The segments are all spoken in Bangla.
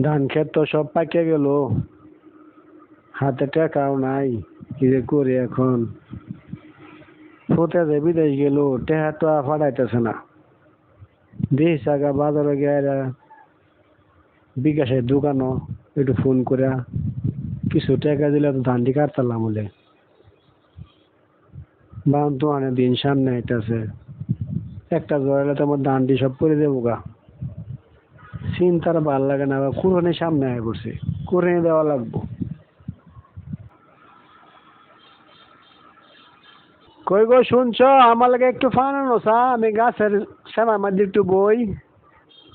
ধান ক্ষেত তো সব পাকিয়ে গেল। হাতে টাকাও নাই, কি যে করি এখন? ফুটে যে বিদেশ গেল, টেহা তো আর ফাটাইতেছে না। দেশ আগা বাজারে গিয়ে বিকাশের দোকানও একটু ফোন করে কিছু টাকা দিলে তো ধানটি কাটতাম বলে। বান তো অনেক দিন সামনে আইতাছে। একটা জড়ালে তো আমার ধানটি সব করে দেবো গা। চিন্তার ভালো লাগে না আবার কুরবানির সামনে আয় পড়ছে। কুরবানি দেওয়া লাগবো। কই গো, শুনছ? আমার লাগে একটু ফান আনো, চা। আমি গাছের সেমার মধ্যে একটু বই।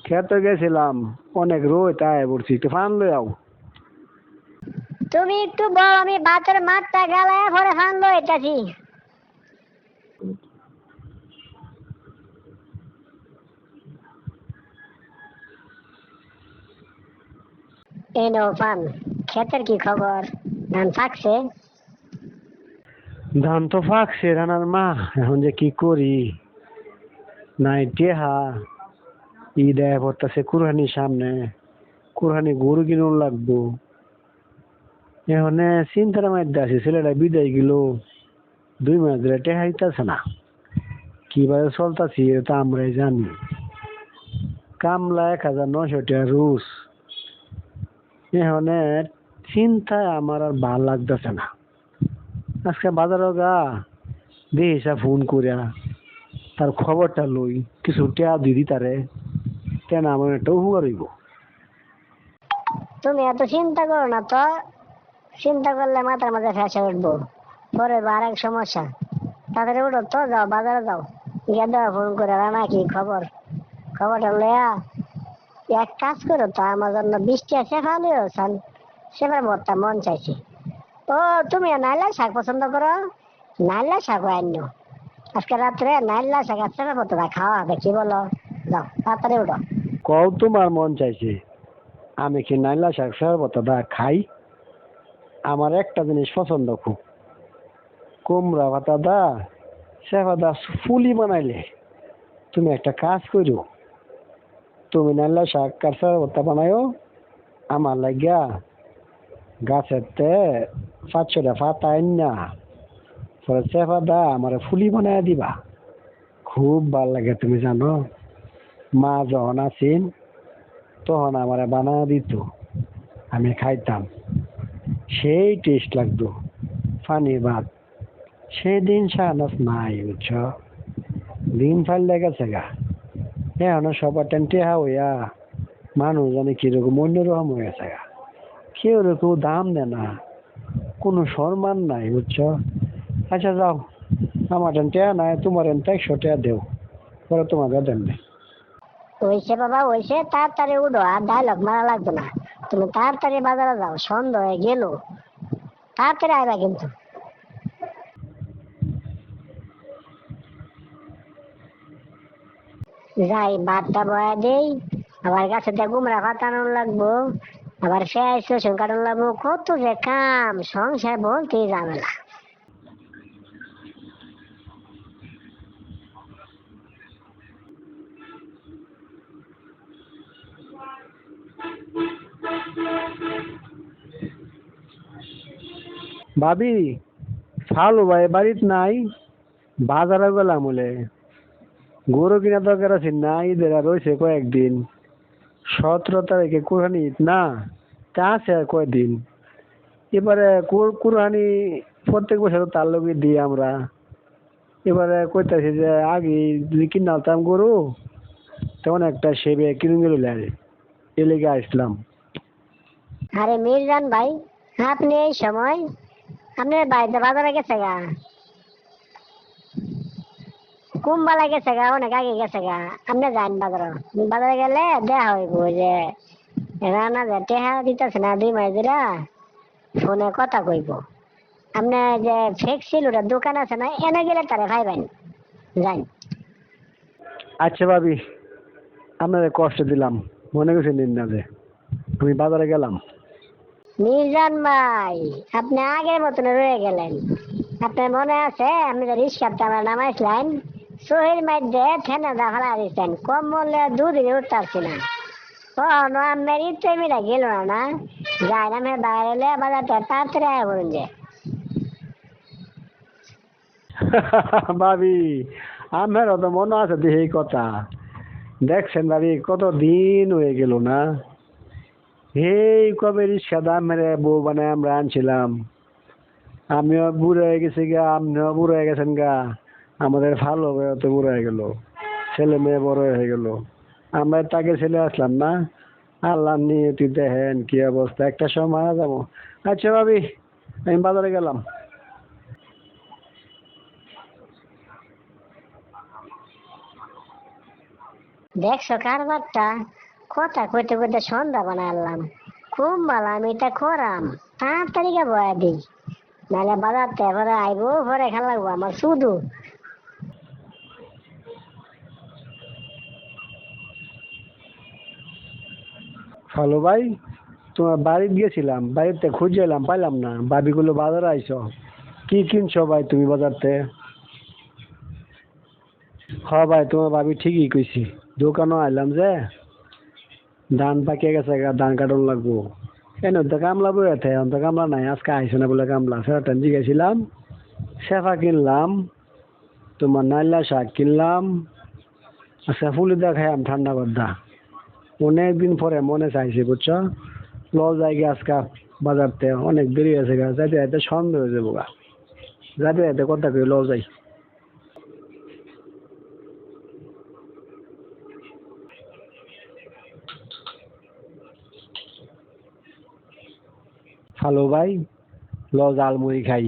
খেতে গেছিলাম। অনেক রোদ তাই পড়ছি। একটু ফান লই আও। তুমি একটু বল, আমি ভাতের মাঠটা গালায় ভরে ফান লইতাছি এই নাও পান ক্ষেতের কি খবর ধান পাকছে ধান তো ফাঁকছে রানার মা এখন যে কি করি নাই টেহা ঈদ আয় পড়তেছে কুরহানির সামনে কুরহানি গরু কিনুন লাগবো এখন চিন্তার মধ্যে আছে ছেলেটা বিদায় গেল দুই মাস ধরে টেহা হইতাছে না কীভাবে চলতাছি এটা আমরাই জানি কামলা এক হাজার নশো টাকা রুস এখন চিন্তায় আমার আর ভালো লাগতেছে না। আজকে বাজারে গা দেহিসা ফোন করিয়া তার খবরটা লই, কিছু টেয়া দিদি তারে, কেন আমার একটা উপকার হইব? তুমি এত চিন্তা করো না তো, চিন্তা করলে মাথার মাঝে ফেসে উঠবো। পরে আর এক সমস্যা, তাড়াতাড়ি উঠো তো, যাও, বাজারে যাও। গিয়ে দেওয়া ফোন করে রানা কি খবর? খবরটা লয়া এক কাজ করো তো, আমার জন্য বৃষ্টি আছে, ভালোই সান সেবার মরটা মন চাইছে। ও তুমি নাইলা শাক পছন্দ করো? নাইলা শাক আন্য আজকে রাত্রে নাইলা শাক আছে মতো খাওয়া হবে, কি বলো? যাও, তাড়াতাড়ি উঠো। কও তোমার মন চাইছে? আমি কি নাইলা শাক সর্বত দা খাই? আমার একটা জিনিস পছন্দ খুব। কুমড়া পাতা দা, সেবা দা ফুলি বানাইলে। তুমি একটা কাজ করো। তুমি নাইলা শাক কার সর্বত বানায়ো আমার লাগিয়া গাছের তে পাতা আইন না পরে চেপা দা আমার ফুলি বানায় দিবা খুব ভালো লাগে তুমি জানো মা যখন আছেন তখন আমার বানা দিত আমি খাইতাম সেই টেস্ট লাগতো পানি ভাত সেদিন দিন নাই বুঝছ দিন ফাইল গেছে গা এখন সবার টেন্টে হইয়া মানুষ জানে কীরকম অন্যরকম হয়ে গা কেউ কেউ দাম দেয় না, কোনো সম্মান নাই, বুঝছ? আচ্ছা যাও, আমার টেন্টে নাই, তোমার এনতে একশো টাকা দেও পরে তোমাকে দেন না ওইসে বাবা ওইসে তাড়াতাড়ি উঠো, আর ডায়লগ মারা লাগবে না। তুমি তাড়াতাড়ি বাজারে যাও, সন্ধ্যা হয়ে গেল। তাড়াতাড়ি আইবা কিন্তু। যাই ভাতটা বয়া দেই, আবার গাছে দিয়ে গুমরা ফাটানো লাগবো, আবার ফেস রসুন কাটানো লাগবো, কত যে কাম, সংসার বলতেই যাবে না। ভাবি ফালু ভাই বাড়িত নাই, বাজারে গেলাম বলে। গরু কিনা দরকার আছে না, ঈদের রয়েছে কয়েকদিন। সতেরো তারিখে কুরহানি ঈদ, না, তা আছে আর কয়েকদিন এবারে কুর- কুরহানি প্রত্যেক বছর তার লগে দিই আমরা। এবারে কইতাছি যে, আগে যদি কিনে আনতাম গরু, তখন একটা সেবে কিনে গেল এ লেগে আসলাম। আরে মিরজান ভাই, আপনি এই সময় আপনার বাড়িতে বাজারে গেছে গা? কুম্বালা গেছে গা অনেক আগে গেছে গা। আপনি যান বাজারে বাজারে গেলে দেখা হইব যে রানা যে টেহা দিতেছে না দুই মাস দিরা ফোনে কথা কইব। আপনি যে ফেক্সিল ওটা দোকান আছে না এনে গেলে তারে ভাইবেন। যান আচ্ছা ভাবি আপনাদের কষ্ট দিলাম। মনে করছে নিন না যে আমি বাজারে গেলাম। মিরজান ভাই আপনি আগের মতন রয়ে গেলেন। আপনার মনে আছে আমি যে রিক্সাতে আমরা নামাইছিলেন সহির মধ্যে ঠেনে দা ফেলা দিচ্ছেন কম মূল্যে দুদিনে উঠতে না ও নো মেরি তো মিরা গেল না। না যাই না মেয়ে বাইরে এলে বাজারটা তাড়াতাড়ি আয়া বলুন যে। ভাবি, আমারও তো মনে আছে এই কথা। দেখছেন ভাবি, কত দিন হয়ে গেল না। এই কবে দাম মেরে বউ বানায় আমরা আনছিলাম। আমিও বুড়ো হয়ে গেছি গা আপনিও বুড়ো হয়ে গেছেন গা। আমাদের ভালো হয়ে তো বুড়ো হয়ে গেল, ছেলে মেয়ে বড় হয়ে গেল। আমরা তাকে ছেলে আসলাম না। আল্লাহ নিয়ে তুই দেখেন কি অবস্থা, একটা সময় মারা যাব। আচ্ছা ভাবি, আমি বাজারে গেলাম। দেখছ কারবারটা? কথা কইতে কইতে সন্ধ্যা বানালাম খুব ভালো আমি এটা করাম। তাড়াতাড়ি বয়া দিই। নাহলে বাজারতে পরে আইবো পরে খেলা আমার শুধু হ্যালো ভাই, তোমার বাড়িতে গেছিলাম বাড়িতে খুঁজে এলাম, পাইলাম না। ভাবিগুলো বাজারে আইছো, কি কিনছো ভাই তুমি বাজারতে? হ ভাই, তোমার ভাবি ঠিকই কইছি। দোকানও আইলাম যে, ধান পাকিয়ে গেছে ধান কাটন লাগবো। কেন তো কামলা বই আছে এখন তো কামলা নাই, আজকে আইসো না বলে কামলা সেটা জিগেছিলাম শেফা কিনলাম, তোমার নাইলা শাক কিনলাম আচ্ছা ফুলি দেখাইলাম ঠান্ডা করদা অনেক দিন পরে মনে চাইছে, বুঝছ? ল যাই গে আজকা বাজারতে অনেক দেরি আছে গা, যাইতে যাইতে সন্দেহ হয়ে যাব গা। যাইতে যাইতে কথা কই ল যাই? হ্যালো ভাই ল ঝালমুড়ি খাই।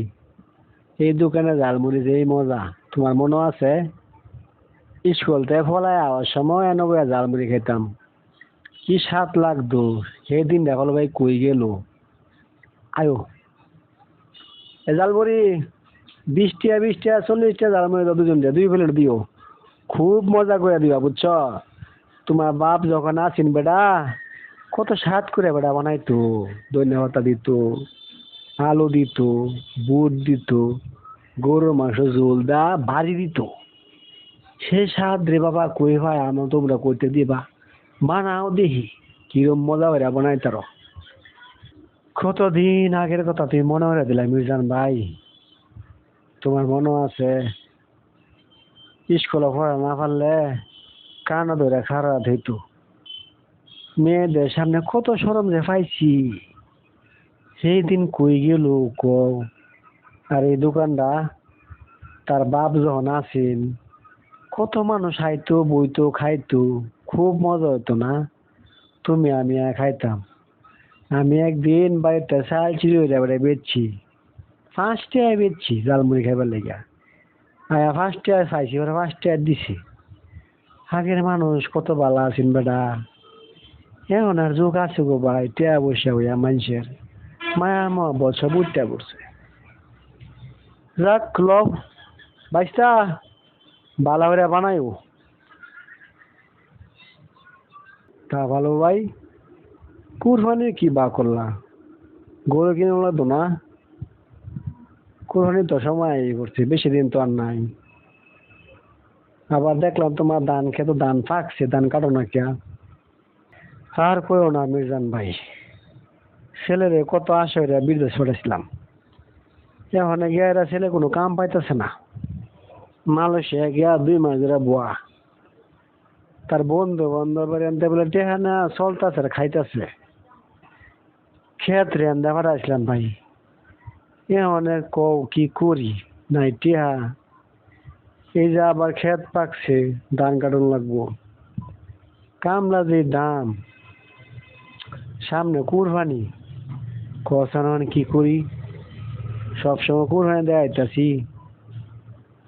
এই দোকানে ঝালমুড়ি যে মজা, তোমার মনে আছে? স্কুল থেকে ফলায় আওয়ার সময় এনেবো ঝালমুড়ি খেতাম কি স্বাদ লাগতো? সেদিন দেখল ভাই কই গেল। আয়ো এ ঝালমুড়ি বিশ টাকা বিশ টাকা চল্লিশ টাকা ঝালমুড়ি দাও দুজন দিয়ে দুই প্লেট দিও। খুব মজা করে দিবা, বুঝছ? তোমার বাপ যখন আসিন বেটা, কত স্বাদ করে বেটা বানাইতো? ধন্যবাদ দিত, আলু দিত, বুট দিত গরুর মাংস ঝোল দা ভাজি দিত। সে স্বাদ রে বাবা, কই হয় আমার তোমরা করতে দিবা। বানাও দেখি কিরম মজা করে বানাই তার। কতদিন আগের কথা তুই মনে করে দিলা মির্জান ভাই। তোমার মনে আছে, স্কুলে পড়া না পারলে কানা ধরে খারাপ হইতো মেয়েদের সামনে কত সরম যে পাইছি। সেই দিন কই গেল কও। আর এই দোকানটা, তার বাপ যখন আসেন কত মানুষ আইতো, বইতো, খাইতো। খুব মজা হতো না। তুমি, আমি আর খাইতাম। আমি একদিন বাড়িতে চাল চিড়ি হইলে এবারে বেচছি। পাঁচ টাকায় বেচছি জালমুড়ি খাইবার লেগা। আয়া পাঁচ টাকা চাইছি ওরা পাঁচ টাকা দিছি। আগের মানুষ কত বালা আছেন বেটা। এখন আর যুগ আছে গো ভাই, টিয়া বসে হইয়া মানুষের। মায়া মহব্বত সব উঠতে পড়ছে। যাক লব বাইশটা। বালা করে বানাইও তা ভালো ভাই। কুরবানির কি বা করলা? গরু কিনে লাগতো না? কুরবানির তো সময় করছে, বেশি দিন তো আর নাই। আবার দেখলাম তোমার ধান খেতো ধান পাকছে, ধান কাটো না কে? আর কইও না মির্জান ভাই, ছেলেরে কত আশা বিদেশ পাঠাইছিলাম। এখন গিয়া এরা ছেলে কোনো কাম পাইতেছে না। মালয়েশিয়া গিয়া দুই মাস ধরে বুয়া। তার বন্ধু বান্ধব বাড়ি বলে, টেহা না, চলতেছে খাইতেছে। ক্ষেত রে, আনতে পাঠাইছিলাম ভাই। এখন কও কি করি? নাই টেহা। এই যে আবার ক্ষেত পাকছে, ধান কাটন লাগবো। কামলা যে দাম, সামনে কুরবানি। কষানো কি করি? সবসময় কুরবানি দেয়াইতাছি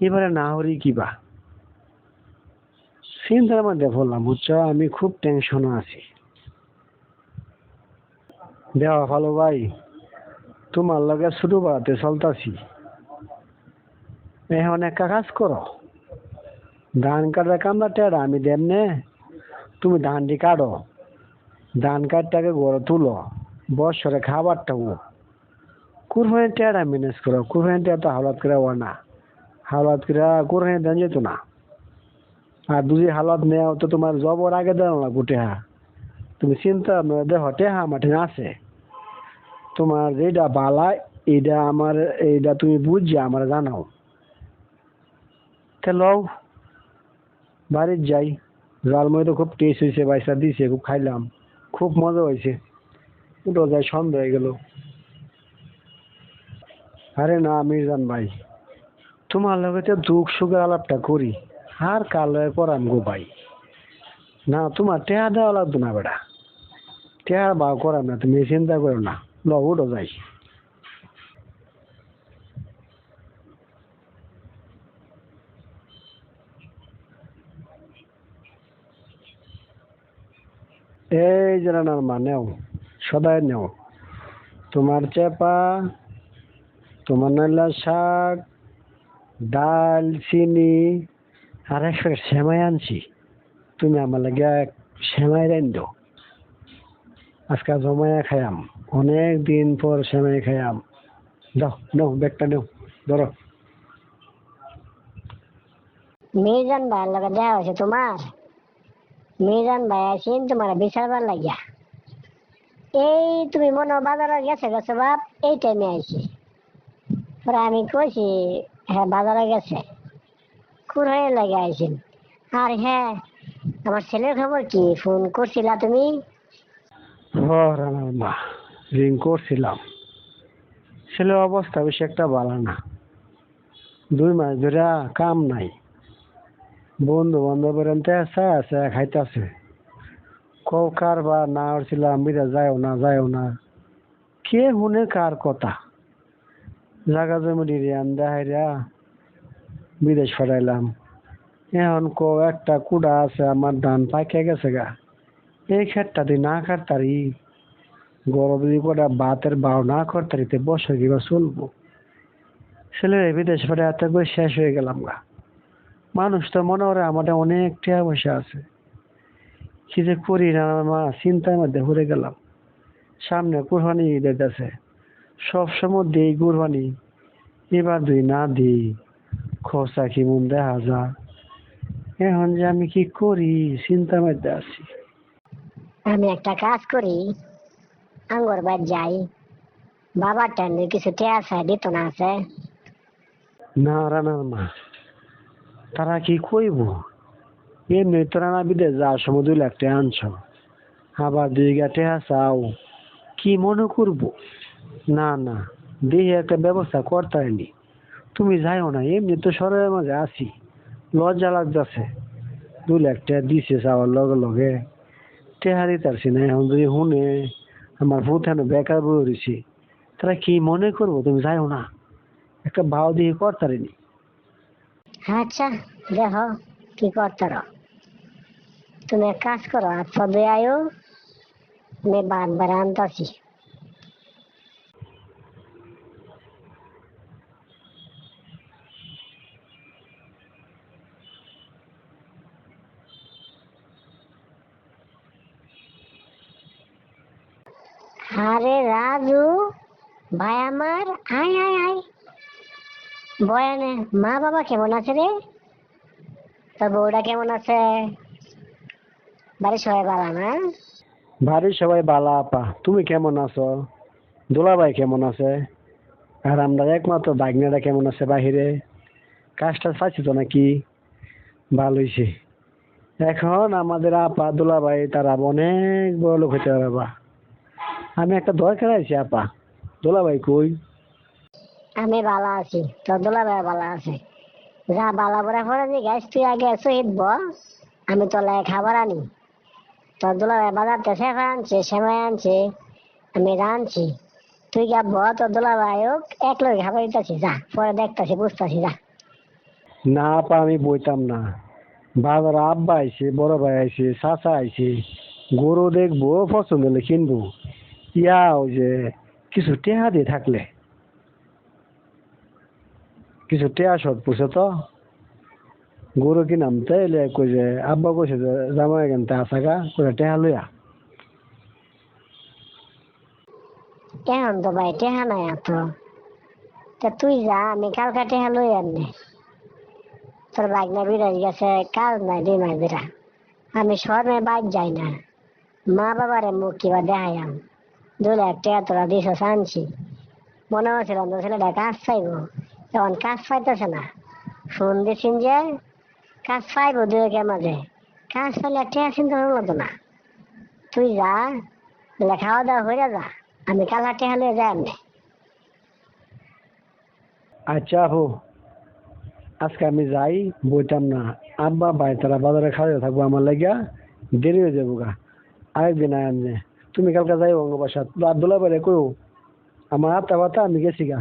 এবারে না হরি কিবা চিন্তার মধ্যে বললাম বুঝছ? আমি খুব টেনশনে আছি। দেওয়া ভালো ভাই, তোমার লগে ছোট বেড়াতে চলতাছি। এখন একটা কাজ করো, ধান কাটার কামলা টেরা আমি দেন নে, তুমি ধানটি কাটো। ধান কাটটাকে গড়ে তুলো বছরে খাবারটা ও। কুরবানি টেরা ম্যানেজ করো কুরবানি টেরা তো হাওলাত করে ও না। হাওলাত করে কুরবানি দেন যেত না। আর যদি হালত নেওয়া তো তোমার জবর আগে দেওয়া গুটে হা তুমি চিন্তা দেখো টেহা মাঠে আছে। তোমার যেটা বালা এইটা আমার এইটা তুমি বুঝছে আমার জানাও। তে লও, বাড়ির যাই। জালময় তো খুব টেস্ট হয়েছে পয়সা দিছে, খুব খাইলাম। খুব মজা হয়েছে যাই সন্ধ্যা হয়ে গেল। আরে না, মির্জান ভাই। তোমার লগে তো দুঃখ সুখের আলাপটা করি। আর লগে করাম গো ভাই। না, তোমার টেহা দেওয়া লাগতো না বেটা। টেহা বা করাম না, তুমি চিন্তা করো না। ল উঠো যাই। এই রান্নার মা, নেও, সদাই নেও। তোমার চেপা, তোমার নাইলা শাক, ডাল, চিনি আর এক প্যাকেট সেমাই আনছি। তুমি আমার লাগে রাইন দাও আজকে জমায়া খাইয়াম। অনেক দিন পর সেমাই খাইয়াম। দাও, নাও, ব্যাগটা নাও, ধরো। মিজান ভাইয়ের লগে দেখা হয়েছে তোমার? মিজান ভাই আছেন তোমার বিচারবার লাগিয়া। এই তুমি মনে বাজারে গেছে গেছে বাপ, এই টাইমে আইছি। আমি কইছি হ্যাঁ বাজারে গেছে। কুড়াই লাগে আর হ্যাঁ আমার ছেলের খবর কি? ফোন করছিলা তুমি? রানার মা, রিং করছিলাম। ছেলের অবস্থা বেশি একটা ভালো না। দুই মাস ধরে কাম নাই। বন্ধু বান্ধবের আছে আছে। খাইতেছে কার বা না উঠছিলাম বিরা যায়ও না যায়ও না। কে শুনে কার কথা? জাগা জমি দিয়ে আন্দা হাইরা বিদেশ ফেরাইলাম। এখন কো একটা কুড়া আছে আমার, ধান পাইকে গেছে গা। এই ক্ষেতটা তুই না কাটতারি। গরম যদি কটা বাতের বাও না করতারিতে বছর কিবা চলবো। ছেলের বিদেশ ফেরে এত করে শেষ হয়ে গেলাম গা। মানুষ তো মনে করে আমাদের অনেক টাকা পয়সা আছে। কি যে করি না, মা, চিন্তার মধ্যে ঘুরে গেলাম। সামনে কুরবানি দিতেছে সব সময় দিই কুরবানি। এবার দুই না দিই খরচা কি মন দেখা যা এখন যে আমি কি করি চিন্তা মধ্যে আছি। আমি একটা কাজ করি আঙ্গর বাদ যাই। বাবার টাইমে কিছু টেয়া আছে দিত না আছে। না রানার মা তারা কি কইব? এমনি তোরা না বিদেশ যাওয়ার সময় দুই লাখ টাকা আনছ। আবার দুই গা চাও কি মনে করব? না না দেখে একটা ব্যবস্থা করতে হয়নি। তুমি যাইও না, এমনি তো শহরের মাঝে আছি। লজ্জা লাগতেছে। দুই লাখ টাকা দিছে চাওয়ার লগে লগে। টেহা দিতারছি না এখন যদি শুনে আমার ভূত হেন বেকার বই রয়েছে তারা কি মনে করব তুমি যাইও না? একটা ভাও দিয়ে করতারিনি আচ্ছা দেখো কি করতার তুমি এক কাজ করো পা ধুয়ে আয়ো, আমি বাদ আনতাছি। আরে রাজু, ভাই আমার, আয় আয় আয়। বয়ানে মা বাবা কেমন আছে রে? তোর বউটা কেমন আছে? বাড়ির সবাই ভালো না? বাড়ির সবাই বালা আপা। তুমি কেমন আছো? দুলাভাই কেমন আছে? আর আমরা একমাত্র বাগনারা কেমন আছে বাহিরে? কাজটা পাইছি তো নাকি? ভালো হয়েছে এখন আমাদের আপা, দুলাভাই, তারা অনেক বড় লোক হতে পারবা আমি একটা দরকার আছি আপা। দুলাভাই কই? আমি ভালো আছি। তোর দুলা ভাই ভালো আছে? যা বালা বড়া পরে যে গ্যাস তুই আগে শহীদ ব আমি তোর লাগে খাবার আনি। তোর দুলা ভাই বাজারতে সেফা আনছে সেমাই আনছে। আমি রাঁধছি তুই গা ব তোর দুলা ভাই হোক এক লোক খাবার দিতেছি। যা পরে দেখতেছি বুঝতেছি যা। না আপা আমি বইতাম না। বাবার আব্বা আইছে বড় ভাই আইছে চাচা আইছে। গরু দেখব পছন্দ হলে কিনবো। ইয়া যে কিছু টেহা দিয়ে থাকলে। কিছু টেহা শর্ট পড়ছে তো। গরু কিনাম তাইলে কই যে, আব্বা কইছে যে জামাই কেন তা থাকা কই টেহা লইয়া। এখন তো ভাই, টেহা নাই এত তা তুই যা, আমি কালকা টেহা লই আনলে তোর বাইক না বিরাজ গেছে কাজ নাই, দুই মাস ধরে আমি শহরে বাইক যাই না। মা বাবারে মুখ কিবা দেখাইয়াম। দুই লাখ টাকা তোরা দিছ আনছি মনে হচ্ছিল তো ছেলেটা কাজ চাইব এখন কাজ পাইতেছে না। ফোন দিছেন যে, কাজ পাইবো দুই একের মাঝে। কাজ পাইলে টাকা চিন্তা হলো না। তুই যা বলে খাওয়া দাওয়া হয়ে যা। আমি কালা টেহা লিয়ে যাই এমনি আচ্ছা আপু, আজকে আমি যাই, বইতাম না। আব্বা ভাই তারা বাজারে খাওয়া থাকব আমার লাগিয়া। দেরি হয়ে যাব গা। আরেকদিন আয় তুমি কালকে যাই অঙ্গ বাসাত বাসা আব্দুল্লাহ বাইরে কইও, আমার আত্মা বাতা আমি গেছি গা।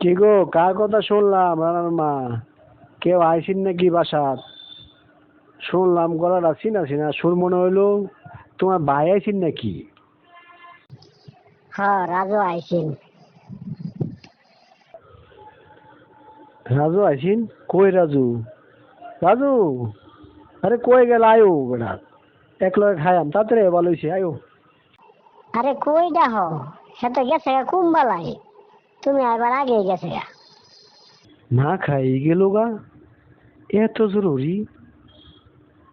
কি গো, কার কথা শুনলাম, রানার মা? কেউ আইসিন নাকি বাসাত? শুনলাম, গলাটা চিনা চিনা সুর মনে হইল, তোমার ভাই আইসিন নাকি? হ রাজু আইসিন। রাজু আইসিন? কই রাজু? রাজু? আরে কই গেল? আয়ো বেটা এক লগে খাইয়াম তাড়াতাড়ি ভালো আয়ো। আরে কই দেখ সে তো গেছে কুম্বালাই তুমি একবার আগে গেছে গা। না খাই গেল গা। এত জরুরি?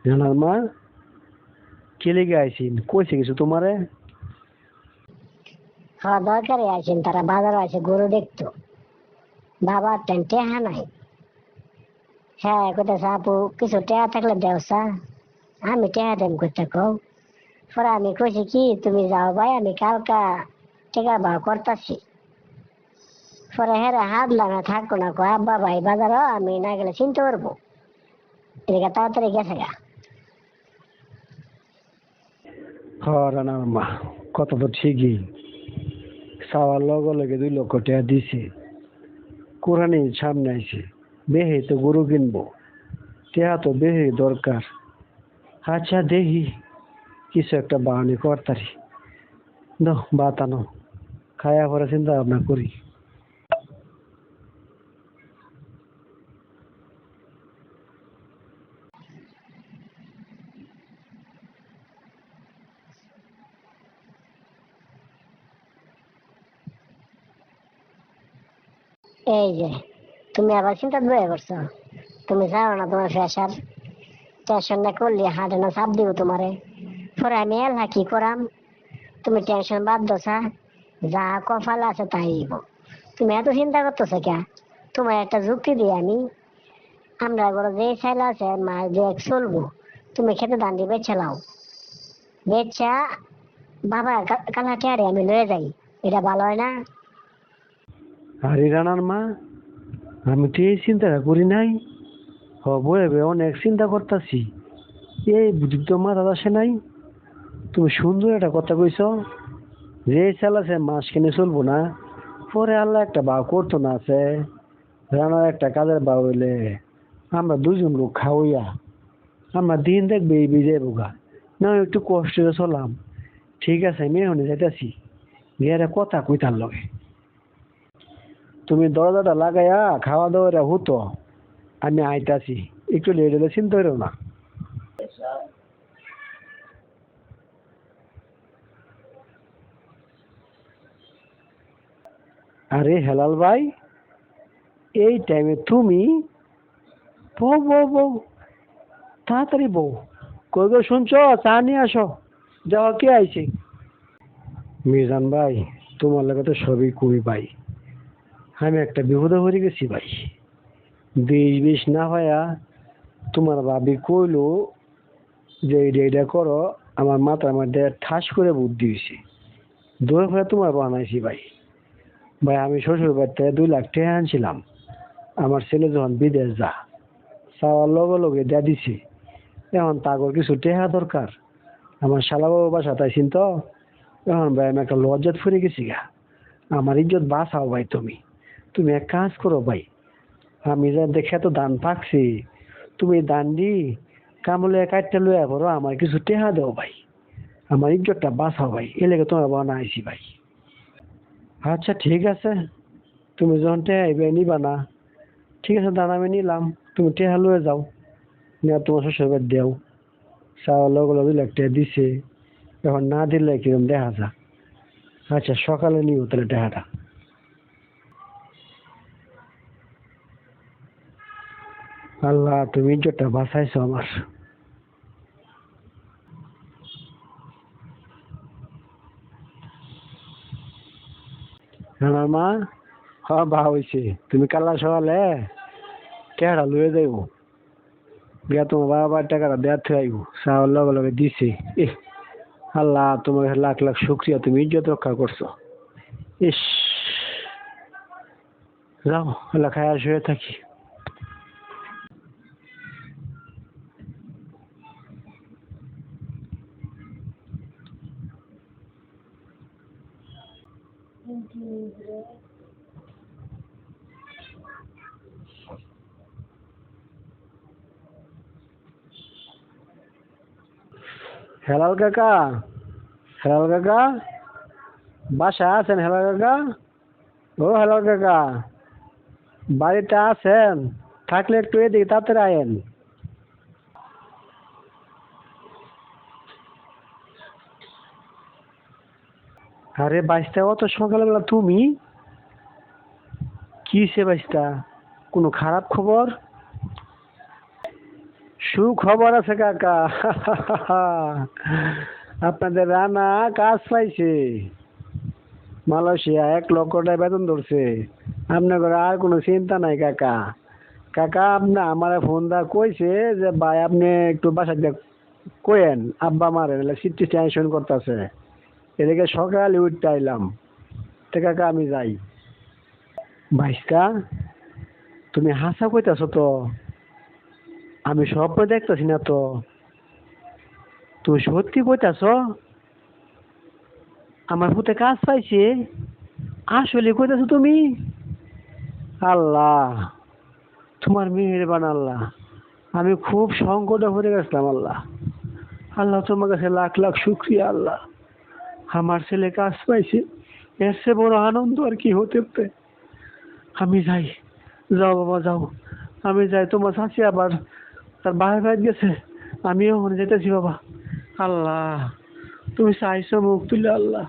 জানার মা কেলে গে আইসিন? কইছে কিছু তোমারে? হ দরকারে আইসিন তারা বাজারে আছে, গরু দেখতো। বাবার টেন, টেহা নাই। হ্যাঁ কোথায় আপু, কিছু টেহা থাকলে দেওসা আমি টেহা দেম করতে কও। পরে আমি কইছি, কি, তুমি যাও ভাই, আমি কালকা টেকা বার করতাছি। পরে হেরে হাত লাগা থাকব না কয় আব্বা ভাই বাজার আমি না গেলে চিনতে পারব। এদিকে তাড়াতাড়ি গেছে গা। হ রানার মা, কথা তো ঠিকই। চাওয়ার লগে লগে দুই লক্ষ টাকা দিছে। কোরআনে সামনে আইছে, বেহে তো গরু কিনবো। টেহা তো বেহে দরকার। আচ্ছা দেখি। কিছু একটা বাহানি করতারি দাও বাতানো। খায়া পরে চিন্তা ভাবনা করি। এই যে, তুমি আবার চিন্তা বয়ে করছ তুমি জানো না তোমার ফ্যাশার টেনশন না করলে হাটে না চাপ দিব তোমারে। পরে আমি এলা কি করাম? তুমি টেনশন বাদ দোসা যা কপাল আছে তাই দিব। তুমি এত চিন্তা করতেছো কে তোমার একটা যুক্তি দিই আমি। আমরা বড় যে চাইল আছে মাছ দিয়ে চলবো, তুমি খেতে দান দিয়ে বেছে লাও বেচা বাবা কালাটি আরে আমি লয়ে যাই। এটা ভালো হয় না? আরে রানার মা, আমি তো এই চিন্তাটা করি নাই। হব, এবে অনেক চিন্তা করতেছি। এই বুদ্ধি তো মাথা আসে নাই। তুমি সুন্দর একটা কথা কইছ, যে চালাছে মাস কিনে চলবো না। পরে আল্লাহ একটা বাউ করতো না আছে। রানার একটা কাজের বাউ হইলে আমরা দুজন লোক খাওয়াইয়া, আমরা দিন দেখবে এই বিজয় বোগা। না একটু কষ্ট চলাম। ঠিক আছে, আমি এখন যাইতেছি। গিয়ে কথা কইতার লগে। তুমি দরজাটা লাগাইয়া খাওয়া দাওয়া হতো, আমি আইতাছি। একটু লেট হলে চিন্তা করো না। আরে হেলাল ভাই, এই টাইমে তুমি বউ বউ বউ, তাড়াতাড়ি বউ, কই গো শুনছো? চা নিয়ে আসো। যাওয়া কে আইছে। মিজান ভাই, তোমার লাগে তো সবই কমি ভাই। আমি একটা বিপদে পড়ে গেছি ভাই। দেশ বেশ না ভাইয়া, তোমার ভাবি কইলো যে এইটা এইটা করো, আমার মাথার মধ্যে ঠাস করে বুদ্ধি হয়েছে দৌড়ে ফেলে তোমার বানাইছি ভাই। ভাই, আমি শ্বশুর বাড়িতে দুই লাখ টাকা আনছিলাম। আমার ছেলে যখন বিদেশ যা চাওয়ার লগে লগে দেয়া দিছে। এখন তাগর কিছু টেহা দরকার। আমার শালাবাবু বাসা তাইছিন তো? এখন ভাই, আমি একটা লজ্জাত ফুরে গেছি গা। আমার ইজ্জত বাঁচাও ভাই তুমি। তুমি এক কাজ করো ভাই। আমি যা দেখে তো দান পাকছি, তুমি দান দি, কামলে কাটতে লইয়া করো আমার কিছু টেহা দেও ভাই। আমার ইজ্জতটা বাঁচাও ভাই, এ তোমার বানা আইছি ভাই। আচ্ছা ঠিক আছে। তুমি যখন টেহা আইবে, নিবা না। ঠিক আছে, দান আমি নিলাম, তুমি টেহা লয়ে যাও। নিয়ে তোমার শ্বশুর দেও। চাওয়ার লগে লগে লাখ দিছে। এখন না দিলে কিরম দেখা যা আচ্ছা সকালে নিও তাহলে টাকাটা আল্লাহ, তুমি ইজ্জতটা বাঁচাইছো আমার। আমার মা হ্যাঁ বা হয়েছে তুমি কালা সকালে টাকাটা লয়ে যাইব? গিয়া তোমার বাবার টাকাটা দেওয়ার থেকে আইব। সাহর লগে লগে দিছে। এ আল্লাহ, তোমার লাখ লাখ শুক্রিয়া। তুমি ইজ্জত রক্ষা করছ। ইস, যাও, আল্লাহ খায় শুয়ে থাকি। হেলাল কাকা? হেলাল কাকা? বাসায় আছেন হেলাল কাকা? ও হেলাল কাকা, বাড়িতে আছেন? থাকলে একটু এদিকে তাড়াতাড়ি আয়েন। আরে বাইশটা অত সকালবেলা তুমি? কি সে বাইশটা কোনো খারাপ খবর? সুখবর আছে কাকা। আপনাদের রানা কাজ পাইছে। মালয়েশিয়া এক লক্ষ টাকা বেতন ধরছে। আপনার আর কোনো চিন্তা নাই কাকা। কাকা, আপনি আমার ফোন দা কইছে যে, ভাই, আপনি একটু বাসা দিয়ে কইেন আব্বা মারে সিটি টেনশন করতেছে। এদিকে সকালে উঠতে আইলাম। তো কাকা, আমি যাই। ভাইস্তা, তুমি হাসা কইতাছো তো? আমি স্বপ্ন দেখতেছি না তো। তুই সত্যি কইতাছ, আমার পুতে কাজ পাইছে? আসলে কইতাছো তুমি? আল্লাহ, তোমার মেহেরবান আল্লাহ। আমি খুব সংকটে পড়ে গেছিলাম আল্লাহ। আল্লাহ তোমার কাছে লাখ লাখ শুক্রিয়া আল্লাহ। আমার ছেলে কাজ পাইছে, এর চেয়ে বড় আনন্দ আর কি হতে পারে? আমি যাই, যাও বাবা, যাও। আমি যাই, তোমার চাষি আবার তার বাহির বাইরে গেছে। আমিও ওখানে যেতেছি বাবা। আল্লাহ তুমি চাইছো মুখ তুলে আল্লাহ।